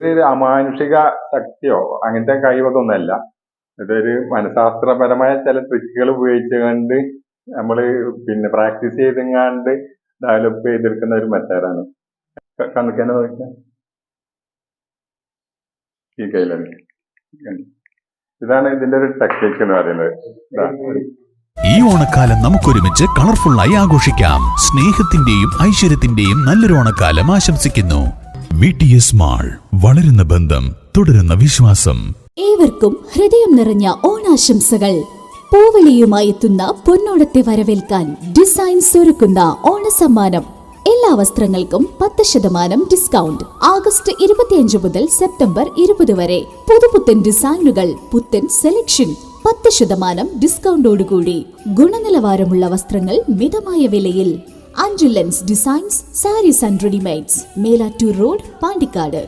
ഇത് അമാനുഷിക ശക്തിയോ അങ്ങനത്തെ കഴിവതൊന്നുമല്ല ഇതൊരു മനഃശാസ്ത്രപരമായ ചില ട്രിക്കുകൾ ഉപയോഗിച്ചുകൊണ്ട് നമ്മൾ പിന്നെ പ്രാക്ടീസ് ചെയ്തെങ്ങാണ്ട് ഡെവലപ്പ് ചെയ്തെടുക്കുന്ന ഒരു മെത്തേഡാണ് കണക്കാനെ നോക്കിയാൽ ഈ കയ്യിലാണ് ഇതാണ് ഇതിന്റെ ഒരു ടെക്നിക്ക് എന്ന് പറയുന്നത്. ഈ ഓണക്കാലം നമുക്കൊരുമിച്ച് കളർഫുള്ളായി ആഘോഷിക്കാം. സ്നേഹത്തിന്റെയും ഐശ്വര്യത്തിന്റെയും നല്ലൊരു ഓണക്കാലം ആശംസിക്കുന്നു. മാൾ വളരുന്ന ബന്ധം തുടരുന്ന വിശ്വാസം. ഏവർക്കും ഹൃദയം നിറഞ്ഞ ഓണാശംസകൾ. പൂവിളിയുമായി എത്തുന്ന പൊന്നോണത്തെ വരവേൽക്കാൻ ഡിസൈൻസ് ഒരുക്കുന്ന ഓണസമ്മാനം. എല്ലാ വസ്ത്രങ്ങൾക്കും പത്ത് ശതമാനം ഡിസ്കൗണ്ട്. ആഗസ്റ്റ് ഇരുപത്തിയഞ്ച് മുതൽ സെപ്റ്റംബർ ഇരുപത് വരെ. പുതുപുത്തൻ ഡിസൈനുകൾ പുത്തൻ സെലക്ഷൻ പത്ത് ശതമാനം ഡിസ്കൗണ്ടോടുകൂടി. ഗുണനിലവാരമുള്ള വസ്ത്രങ്ങൾ മിതമായ വിലയിൽ. അഞ്ചുലൻസ് designs sarees and readymades Melattur road Pandikkad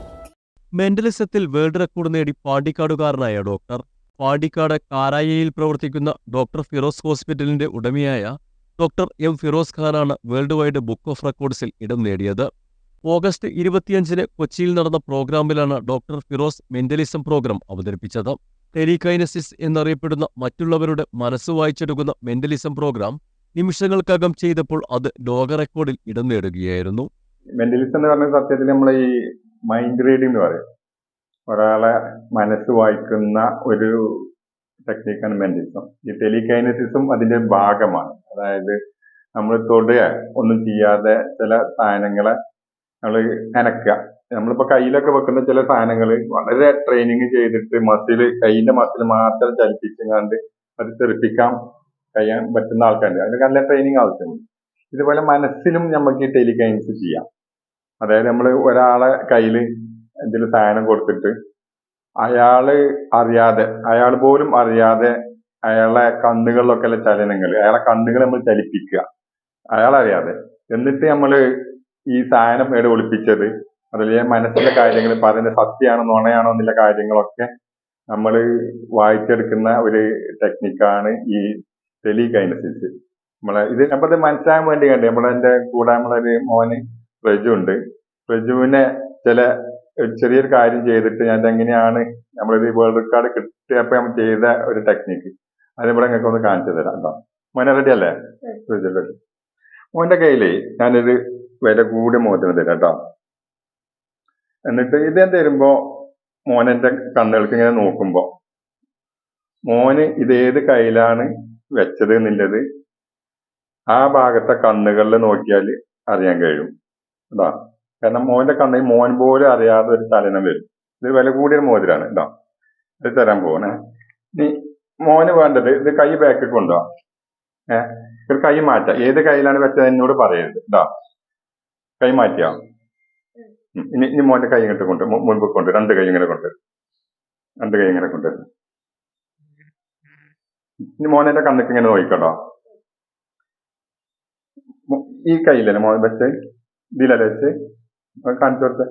മെന്റലിസത്തിൽ world record നേടി പാണ്ടിക്കാടുകാരനായ ഡോക്ടർ പാണ്ടിക്കാട് കാരായയിൽ പ്രവർത്തിക്കുന്ന ഡോക്ടർ ഫിറോസ് ഹോസ്പിറ്റലിന്റെ ഉടമയായ ഡോക്ടർ എം ഫിറോസ് ഖാനാണ് വേൾഡ് വൈഡ് ബുക്ക് ഓഫ് റെക്കോർഡ്സിൽ ഇടം നേടിയത്. ഓഗസ്റ്റ് ഇരുപത്തിയഞ്ചിന് കൊച്ചിയിൽ നടന്ന പ്രോഗ്രാമിലാണ് ഡോക്ടർ ഫിറോസ് മെന്റലിസം പ്രോഗ്രാം അവതരിപ്പിച്ചത്. ടെലികൈനസിസ് എന്നറിയപ്പെടുന്ന മറ്റുള്ളവരുടെ മനസ്സ് വായിച്ചെടുക്കുന്ന മെന്റലിസം പ്രോഗ്രാം നിമിഷങ്ങൾക്കകം ചെയ്തപ്പോൾ അത് ലോക റെക്കോർഡിൽ ഇടം നേടുകയായിരുന്നു. മെന്റലിസം എന്ന് പറഞ്ഞ സത്യത്തിൽ നമ്മൾ ഈ മൈൻഡ് റീഡിംഗ് എന്ന് പറയും. ഒരാളെ മനസ്സ് വായിക്കുന്ന ഒരു ടെക്നിക്കാണ് മെന്റലിസം ഈ ടെലികൈനസിസും അതിന്റെ ഭാഗമാണ്. അതായത് നമ്മൾ തൊടുക ഒന്നും ചെയ്യാതെ ചില സാധനങ്ങളെ നമ്മൾ അനക്കുക. നമ്മളിപ്പോ കയ്യിലൊക്കെ വെക്കുന്ന ചില സാധനങ്ങൾ വളരെ ട്രെയിനിങ് ചെയ്തിട്ട് മസിൽ കൈയിന്റെ മസിൽ മാത്രം ചലിപ്പിച്ചുകൊണ്ട് അത് തെറിപ്പിക്കാൻ കഴിയാൻ പറ്റുന്ന ആൾക്കാരുണ്ട്. അതിന് നല്ല ട്രെയിനിങ് ആവശ്യമുണ്ട്. ഇതുപോലെ മനസ്സിലും നമുക്ക് ഈ ടെലികൈൻസ് ചെയ്യാം. അതായത് നമ്മൾ ഒരാളെ കയ്യിൽ എന്തെങ്കിലും സാധനം കൊടുത്തിട്ട് അയാൾ അറിയാതെ അയാൾ പോലും അറിയാതെ അയാളെ കണ്ണുകളിലൊക്കെ ഉള്ള ചലനങ്ങൾ അയാളെ കണ്ണുകൾ നമ്മൾ ചലിപ്പിക്കുക. അയാളറിയാതെ എന്നിട്ട് നമ്മൾ ഈ സാധനം എവിടെ ഒളിപ്പിച്ചത് അതിലെ മനസ്സിലെ കാര്യങ്ങൾ ഇപ്പൊ അതിന്റെ സത്യമാണോ നുണയാണോ എന്നുള്ള കാര്യങ്ങളൊക്കെ നമ്മൾ വായിച്ചെടുക്കുന്ന ഒരു ടെക്നിക്കാണ് ഈ ടെലികൈനസിസ്. നമ്മളെ ഇത് നമ്മളത് മനസ്സിലാകാൻ വേണ്ടി കണ്ട്. നമ്മളെ എന്റെ കൂടെ നമ്മളൊരു മോന് റജു ഉണ്ട്. റജുവിനെ ചില ചെറിയൊരു കാര്യം ചെയ്തിട്ട് ഞാൻ എങ്ങനെയാണ് നമ്മളിത് വേൾഡ് റെക്കോർഡ് കിട്ടിയപ്പോ നമ്മൾ ചെയ്ത ഒരു ടെക്നിക്ക്. അത് ഇവിടെ നിങ്ങൾക്ക് ഒന്ന് കാണിച്ചു തരാം കേട്ടോ. മോനെ റെഡി അല്ലേ? റജു. മോന്റെ കയ്യിലേ ഞാനൊരു വില കൂടിയ മോതിരം തരാം കേട്ടോ. എന്നിട്ട് ഇത് തരുമ്പോ മോനെന്റെ കണ്ണുകൾക്ക് ഇങ്ങനെ നോക്കുമ്പോ. മോന് ഇത് ഏത് കയ്യിലാണ് വെച്ചത് എന്നുള്ളത് ആ ഭാഗത്തെ കണ്ണുകളിൽ നോക്കിയാൽ അറിയാൻ കഴിയും. ഇതാ. കാരണം മോന്റെ കണ്ണിൽ മോൻ പോലും അറിയാതെ ഒരു ചലനം വരും. ഇത് വില കൂടിയ മോതിരാണ്. ഇതാ. ഇത് തരാൻ പോകണേ ഇനി മോന് വേണ്ടത് ഇത് കൈ ബാക്കിൽ കൊണ്ടുപോവാ ഏഹ് ഒരു കൈ മാറ്റ. ഏത് കൈയിലാണ് വെച്ചത് എന്നോട് പറയരുത്. ഇതാ. കൈ മാറ്റിയാ. ഇനി ഇനി മോന്റെ കൈ ഇങ്ങോട്ട് കൊണ്ട് മുൻപ് കൊണ്ട് രണ്ട് കൈ ഇങ്ങനെ കൊണ്ട് രണ്ട് കൈ ഇങ്ങനെ കൊണ്ട് ഇനി മോനെ കണ്ണിക്ക് ഇങ്ങനെ നോക്കിക്കോട്ടോ. ഈ കയ്യിലല്ലേ മോൻ വെച്ച്? ഇതിലല്ലേ വെച്ച്? കാണിച്ചു കൊടുത്ത.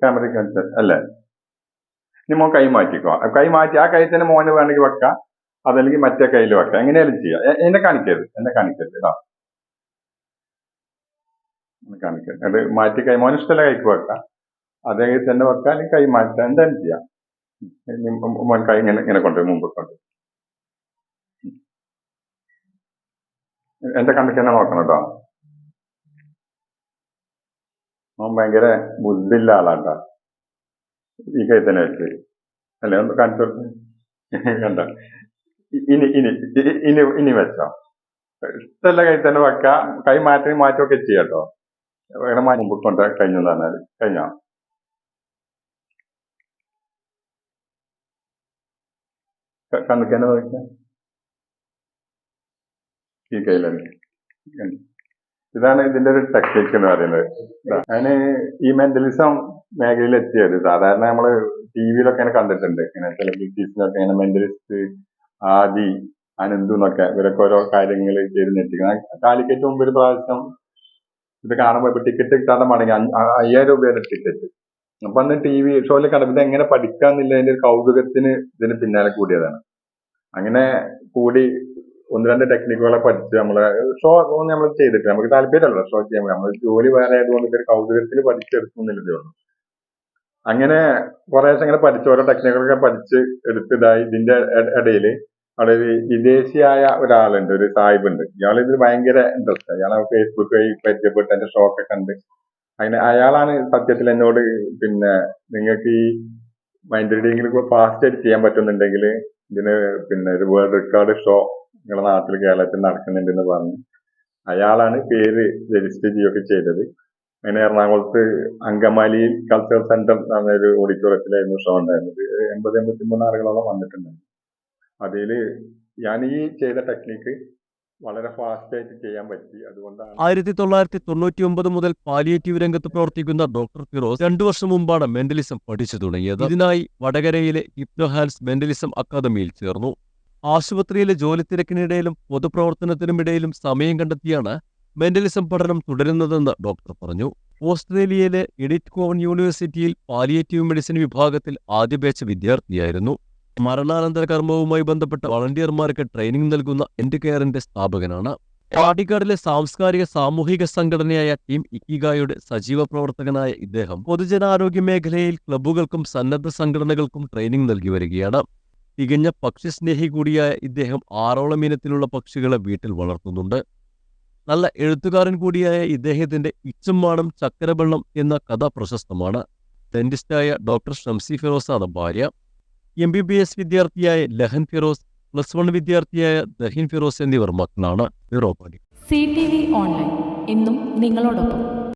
ക്യാമറ കാണിച്ചു അല്ലേ? ഇനി മോൻ കൈ മാറ്റിക്കോ. കൈ മാറ്റി ആ കൈ തന്നെ മോന് വേണമെങ്കിൽ വെക്കാം. അതല്ലെങ്കിൽ മറ്റേ കയ്യിൽ വെക്കാം. എങ്ങനെയാലും ചെയ്യാം. എന്നെ കാണിക്കരുത്. എന്നെ കാണിക്കരുത് കേട്ടോ. കാണിക്കരുത്. അത് മാറ്റി കൈ മോന് ഇഷ്ടമല്ല കൈക്ക് വെക്കാം. അതേ തന്നെ വെക്കാം. അല്ലെങ്കിൽ കൈ മാറ്റാം. എന്തായാലും ചെയ്യാം. മോൻ കൈ ഇങ്ങനെ ഇങ്ങനെ കൊണ്ടുപോയി മുമ്പ് കൊണ്ട് എന്റെ കണ്ടിക്ക് തന്നെ നോക്കണം കേട്ടോ അവൻ ഭയങ്കര ബുദ്ധിയുള്ള ആളാട്ടോ. ഈ കൈത്തന്നെ തന്നെ വെച്ച്. അല്ലെ ഒന്ന് കാണിച്ചു കണ്ട? ഇനി ഇനി ഇനി ഇനി വെച്ചോ. ഇഷ്ടമല്ല കൈ തന്നെ വെക്കാം. കൈ മാറ്റി മാറ്റുമൊക്കെ ചെയ്യാം കേട്ടോ വേറെ മാറ്റി. മുമ്പ് കഴിഞ്ഞു പറഞ്ഞാൽ കഴിഞ്ഞോ? കണ്ണിക്ക് തന്നെ നോക്കിയാ ഈ കയ്യിൽ തന്നെ ഇതാണ് ഇതിന്റെ ഒരു ടെക്നിക്ക് എന്ന് പറയുന്നത്. അതിന് ഈ മെന്റലിസം മേഖലയിൽ എത്തിയത് സാധാരണ നമ്മൾ ടി വിയിലൊക്കെ ഇങ്ങനെ കണ്ടിട്ടുണ്ട്. ഇങ്ങനെ സെലിബ്രിറ്റീസിനൊക്കെ ഇങ്ങനെ മെന്റലിസ്റ്റ് ആദി അനന്തു എന്നൊക്കെ ഇവരൊക്കെ ഓരോ കാര്യങ്ങൾ ചെയ്ത് നെറ്റിക്കുന്നത് കാലിക്കറ്റ് മുമ്പ് ഒരു പ്രാവശ്യം ഇത് കാണുമ്പോൾ ഇപ്പൊ ടിക്കറ്റ് കിട്ടാതെ മടങ്ങി. അയ്യായിരം രൂപയുടെ ടിക്കറ്റ് അപ്പൊ അന്ന് ടി വി ഷോയിൽ കണ്ടപ്പോൾ ഇത് എങ്ങനെ പഠിക്കാന്നില്ലതിന്റെ ഒരു കൗതുകത്തിന് ഇതിന് പിന്നാലെ കൂടിയതാണ്. അങ്ങനെ കൂടി ഒന്ന് രണ്ട് ടെക്നിക്കുകളെ പഠിച്ച് നമ്മൾ ഷോ ഒന്നും നമ്മൾ ചെയ്തിട്ട് നമുക്ക് താല്പര്യമല്ല ഷോ ചെയ്യാൻ നമ്മൾ ജോലി വേറെ ആയതുകൊണ്ട് ഇതൊരു കൗതുകത്തിൽ പഠിച്ചെടുക്കുന്നില്ലതേ ഉള്ളൂ. അങ്ങനെ കുറേശ്ശെ അങ്ങനെ പഠിച്ച് ഓരോ ടെക്നിക്കുകളൊക്കെ പഠിച്ച് എടുത്തതായി ഇതിന്റെ ഇടയിൽ അവിടെ ഒരു വിദേശിയായ ഒരാളുണ്ട് ഒരു സാഹിബ് ഉണ്ട് ഇയാൾ ഇതിൽ ഭയങ്കര ഇൻട്രസ്റ്റ് ഇയാളെ ഫേസ്ബുക്ക് വഴി പരിചയപ്പെട്ട് എന്റെ ഷോക്കെ കണ്ട്. അങ്ങനെ അയാളാണ് സത്യത്തിൽ എന്നോട് പിന്നെ നിങ്ങൾക്ക് ഈ മൈൻഡ് റീഡിങ്ങിൽ ഫാസ്റ്റ് ആയിട്ട് ചെയ്യാൻ പറ്റുന്നുണ്ടെങ്കിൽ ഇതിന് പിന്നെ ഒരു വേൾഡ് റെക്കോർഡ് ഷോ നിങ്ങളുടെ നാട്ടിൽ കേരളത്തിൽ നടക്കുന്നുണ്ടെന്ന് പറഞ്ഞ്. അയാളാണ് പേര് രജിസ്റ്റർ ചെയ്യുകയൊക്കെ ചെയ്തത്. അങ്ങനെ എറണാകുളത്ത് അങ്കമാലിയിൽ കൾച്ചറൽ സെന്റർ എന്ന് ഒരു ഓഡിറ്റോറിയത്തിലായിരുന്നു ഷോ ഉണ്ടായിരുന്നത്. എൺപത് എൺപത്തി മൂന്ന് ആളുകളോളം വന്നിട്ടുണ്ടായിരുന്നു. അതിൽ ഞാൻ ഈ ചെയ്ത ടെക്നിക്ക് വളരെ ഫാസ്റ്റ് ആയിട്ട് ചെയ്യാൻ പറ്റി. അതുകൊണ്ടാണ് ആയിരത്തി തൊള്ളായിരത്തി തൊണ്ണൂറ്റി ഒമ്പത് മുതൽ പാലിയേറ്റീവ് രംഗത്ത് പ്രവർത്തിക്കുന്ന ഡോക്ടർ ഫിറോസ് രണ്ടു വർഷം മുമ്പാണ് മെന്റലിസം പഠിച്ചു തുടങ്ങിയത്. ഇതിനായി വടകരയിലെ ഹിപ്നോഹാൻസ് മെന്റലിസം അക്കാദമിയിൽ ചേർന്നു. ആശുപത്രിയിലെ ജോലി തിരക്കിനിടയിലും പൊതുപ്രവർത്തനത്തിനുമിടയിലും സമയം കണ്ടെത്തിയാണ് മെന്റലിസം പഠനം തുടരുന്നതെന്ന് ഡോക്ടർ പറഞ്ഞു. ഓസ്ട്രേലിയയിലെ എഡിറ്റ് കോവൺ യൂണിവേഴ്സിറ്റിയിൽ പാലിയേറ്റീവ് മെഡിസിൻ വിഭാഗത്തിൽ ആദ്യ ബാച്ച് വിദ്യാർത്ഥിയായിരുന്നു. മരണാനന്തര കർമ്മവുമായി ബന്ധപ്പെട്ട വളണ്ടിയർമാർക്ക് ട്രെയിനിങ് നൽകുന്ന എൻഡ് കെയറിന്റെ സ്ഥാപകനാണ്. പാട്ടിക്കാടിലെ സാംസ്കാരിക സാമൂഹിക സംഘടനയായ ടീം ഇക്കിഗായുടെ സജീവ പ്രവർത്തകനായ ഇദ്ദേഹം പൊതുജനാരോഗ്യ മേഖലയിൽ ക്ലബ്ബുകൾക്കും സന്നദ്ധ സംഘടനകൾക്കും ട്രെയിനിങ് നൽകി വരികയാണ്. തികഞ്ഞ പക്ഷിസ്നേഹി കൂടിയായ ഇദ്ദേഹം ആറോളം ഇനത്തിലുള്ള പക്ഷികളെ വീട്ടിൽ വളർത്തുന്നുണ്ട്. നല്ല എഴുത്തുകാരൻ കൂടിയായ ഇദ്ദേഹത്തിന്റെ ഇച്ചമ്മാണം ചക്കരവെള്ളം എന്ന കഥ പ്രശസ്തമാണ്. ഡെന്റിസ്റ്റായ ഡോക്ടർ ഷംസി ഫിറോസാണ് ഭാര്യ. എം ബി ബി എസ് വിദ്യാർത്ഥിയായ ലഹൻ ഫിറോസ് പ്ലസ് വൺ വിദ്യാർത്ഥിയായ ദഹിൻ ഫിറോസ് എന്നിവർ മക്കളാണ്. Firo C T V online. ഇന്നും നിങ്ങളോടൊപ്പം.